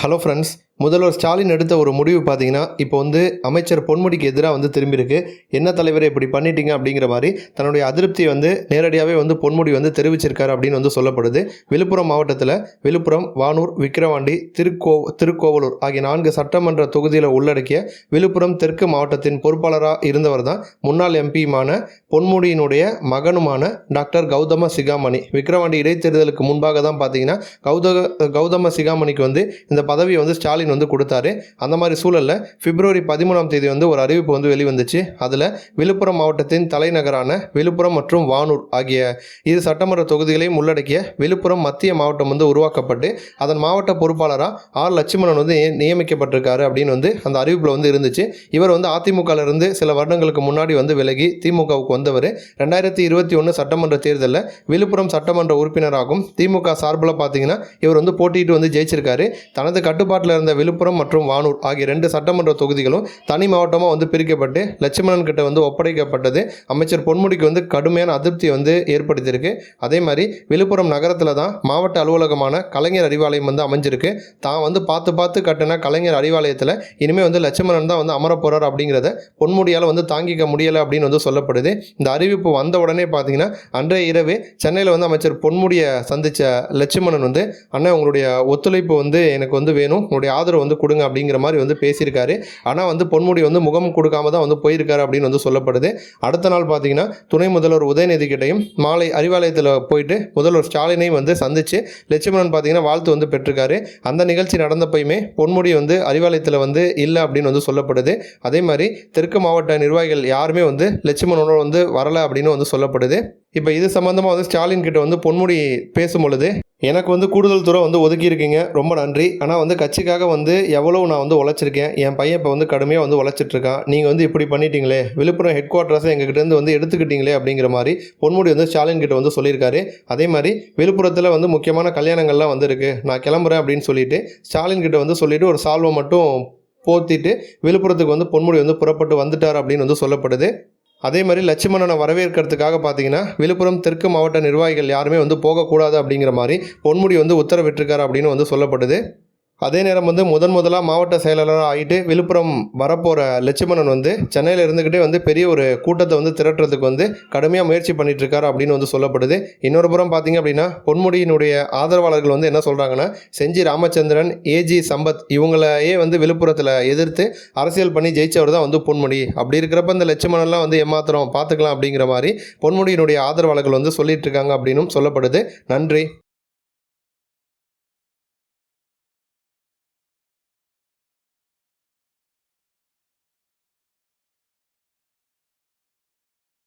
Hello friends முதல்வர் ஸ்டாலின் எடுத்த ஒரு முடிவு பார்த்தீங்கன்னா இப்போ வந்து அமைச்சர் பொன்முடிக்கு எதிராக வந்து திரும்பியிருக்கு. என்ன தலைவரை இப்படி பண்ணிட்டீங்க அப்படிங்கிற மாதிரி தன்னுடைய அதிருப்தியை வந்து நேரடியாகவே வந்து பொன்முடி வந்து தெரிவிச்சிருக்காரு அப்படின்னு வந்து சொல்லப்படுது. விழுப்புரம் மாவட்டத்தில் விழுப்புரம் வானூர் விக்கிரவாண்டி திருக்கோ திருக்கோவலூர் ஆகிய நான்கு சட்டமன்ற தொகுதியில் உள்ளடக்கிய விழுப்புரம் தெற்கு மாவட்டத்தின் பொறுப்பாளராக இருந்தவர் தான் முன்னாள் எம்பியுமான பொன்முடியினுடைய மகனுமான டாக்டர் கௌதம சிகாமணி. விக்கிரவாண்டி இடைத்தேர்தலுக்கு முன்பாக தான் பார்த்தீங்கன்னா கௌத கௌதம சிகாமணிக்கு வந்து இந்த பதவியை வந்து ஸ்டாலின் வந்து கொடுத்தாரு. அந்த மாதிரி சூழலில் பிப்ரவரி பதிமூணாம் தேதி வந்து ஒரு அறிவிப்பு வந்து வெளிவந்துச்சு. அதில் விழுப்புரம் மாவட்டத்தின் தலைநகரான விழுப்புரம் மற்றும் வானூர் ஆகிய இரு சட்டமன்ற தொகுதிகளையும் உள்ளடக்கிய விழுப்புரம் மத்திய மாவட்டம் வந்து உருவாக்கப்பட்டு அதன் மாவட்ட பொறுப்பாளராக ஆர் லட்சுமணன் வந்து நியமிக்கப்பட்டிருக்காரு அப்படின்னு வந்து அந்த அறிவிப்பில் வந்து இருந்துச்சு. இவர் வந்து அதிமுகல சில வருடங்களுக்கு முன்னாடி வந்து விலகி திமுகவுக்கு வந்தவர். ரெண்டாயிரத்தி இருபத்தி ஒன்று சட்டமன்ற தேர்தலில் விழுப்புரம் சட்டமன்ற உறுப்பினராகும் திமுக சார்பில் பார்த்தீங்கன்னா இவர் வந்து போட்டியிட்டு வந்து ஜெயிச்சிருக்காரு. தனது கட்டுப்பாட்டில் இருந்த விழுப்புரம் மற்றும் வானூர் ஆகிய ரெண்டு சட்டமன்ற தொகுதிகளும் தனி மாவட்டமாக வந்து பிரிக்கப்பட்டு லட்சுமணன் கிட்ட வந்து ஒப்படைக்கப்பட்டது. அமைச்சர் பொன்முடிக்கு வந்து கடுமையான அதிருப்தி வந்து ஏற்படுத்தியிருக்கு. அதே மாதிரி விழுப்புரம் நகரத்தில் தான் மாவட்ட அலுவலகமான கலைஞர் அறிவாலயம் வந்து அமைஞ்சிருக்கு. தான் வந்து பார்த்து பார்த்து கட்டின கலைஞர் அறிவாலயத்தில் இனிமேல் வந்து லட்சுமணன் தான் வந்து அமர போகிறார் அப்படிங்கிறத பொன்முடியால் வந்து தாங்கிக்க முடியலை அப்படின்னு வந்து சொல்லப்படுது. இந்த அறிவிப்பு வந்த உடனே பார்த்தீங்கன்னா அன்றைய இரவு சென்னையில் வந்து அமைச்சர் பொன்முடியை சந்தித்த லட்சுமணன் வந்து அண்ணன் உங்களுடைய ஒத்துழைப்பு வந்து எனக்கு வந்து வேணும். உங்களுடைய ஆதரவு வந்து கொடுங்க அப்படிங்கிற மாதிரி வந்து பேசியிருக்காரு. ஆனால் வந்து பொன்முடி வந்து முகம் கொடுக்காம தான் வந்து போயிருக்காரு அப்படின்னு வந்து சொல்லப்படுது. அடுத்த நாள் பார்த்தீங்கன்னா துணை முதல்வர் உதயநிதி கிட்டையும் மாலை அறிவாலயத்தில் போயிட்டு முதல்வர் ஸ்டாலினையும் வந்து சந்தித்து லட்சுமணன் பார்த்தீங்கன்னா வாழ்த்து வந்து பெற்றிருக்காரு. அந்த நிகழ்ச்சி நடந்தப்பயுமே பொன்முடி வந்து அறிவாலயத்தில் வந்து இல்லை அப்படின்னு வந்து சொல்லப்படுது. அதே மாதிரி தெற்கு மாவட்ட நிர்வாகிகள் யாருமே வந்து லட்சுமணனோட வந்து வரலை அப்படின்னு வந்து சொல்லப்படுது. இப்போ இது சம்மந்தமாக வந்து ஸ்டாலின் கிட்ட வந்து பொன்முடி பேசும் பொழுது எனக்கு வந்து கூடுதல் தூரம் வந்து ஒதுக்கியிருக்கீங்க. ரொம்ப நன்றி. ஆனால் வந்து கட்சிக்காக வந்து எவ்வளோ நான் வந்து உழைச்சிருக்கேன். என் பையன் இப்போ வந்து கடுமையாக வந்து உழைச்சிட்ருக்கான். நீங்கள் வந்து இப்படி பண்ணிட்டீங்களே. விழுப்புரம் ஹெட் குவார்ட்டர்ஸை எங்ககிட்டேருந்து வந்து எடுத்துக்கிட்டீங்களே அப்படிங்கிற மாதிரி பொன்முடி வந்து ஸ்டாலின் கிட்ட வந்து சொல்லியிருக்காரு. அதே மாதிரி விழுப்புரத்தில் வந்து முக்கியமான கல்யாணங்கள்லாம் வந்திருக்கு நான் கிளம்புறேன் அப்படின்னு சொல்லிட்டு ஸ்டாலின் கிட்ட வந்து சொல்லிவிட்டு ஒரு சால்வை மட்டும் போத்திட்டு விழுப்புரத்துக்கு வந்து பொன்முடி வந்து புறப்பட்டு வந்துட்டார் அப்படின்னு வந்து சொல்லப்படுது. அதே மாதிரி லட்சுமணனை வரவேற்கிறதுக்காக பார்த்தீங்கன்னா விழுப்புரம் தெற்கு மாவட்ட நிர்வாகிகள் யாருமே வந்து போகக்கூடாது அப்படிங்கிற மாதிரி பொன்முடி வந்து உத்தரவிட்டிருக்காரு அப்படின்னு வந்து சொல்லப்படுது. அதே நேரம் வந்து முதன் முதலாக மாவட்ட செயலாளராக ஆகிட்டு விழுப்புரம் வரப்போகிற லட்சுமணன் வந்து சென்னையில் இருந்துக்கிட்டே வந்து பெரிய ஒரு கூட்டத்தை வந்து திரட்டுறதுக்கு வந்து கடுமையாக முயற்சி பண்ணிட்டு இருக்காரு அப்படின்னு வந்து சொல்லப்படுது. இன்னொரு புறம் பார்த்தீங்க அப்படின்னா பொன்முடியினுடைய ஆதரவாளர்கள் வந்து என்ன சொல்கிறாங்கன்னா செஞ்சி ராமச்சந்திரன் ஏஜி சம்பத் இவங்களையே வந்து விழுப்புரத்தில் எதிர்த்து அரசியல் பண்ணி ஜெயிச்சவர் தான் வந்து பொன்முடி. அப்படி இருக்கிறப்ப இந்த லட்சுமணன்லாம் வந்து ஏமாத்திரம் பார்த்துக்கலாம் அப்படிங்கிற மாதிரி பொன்முடியினுடைய ஆதரவாளர்கள் வந்து சொல்லிட்டு இருக்காங்க அப்படின்னும் சொல்லப்படுது. நன்றி.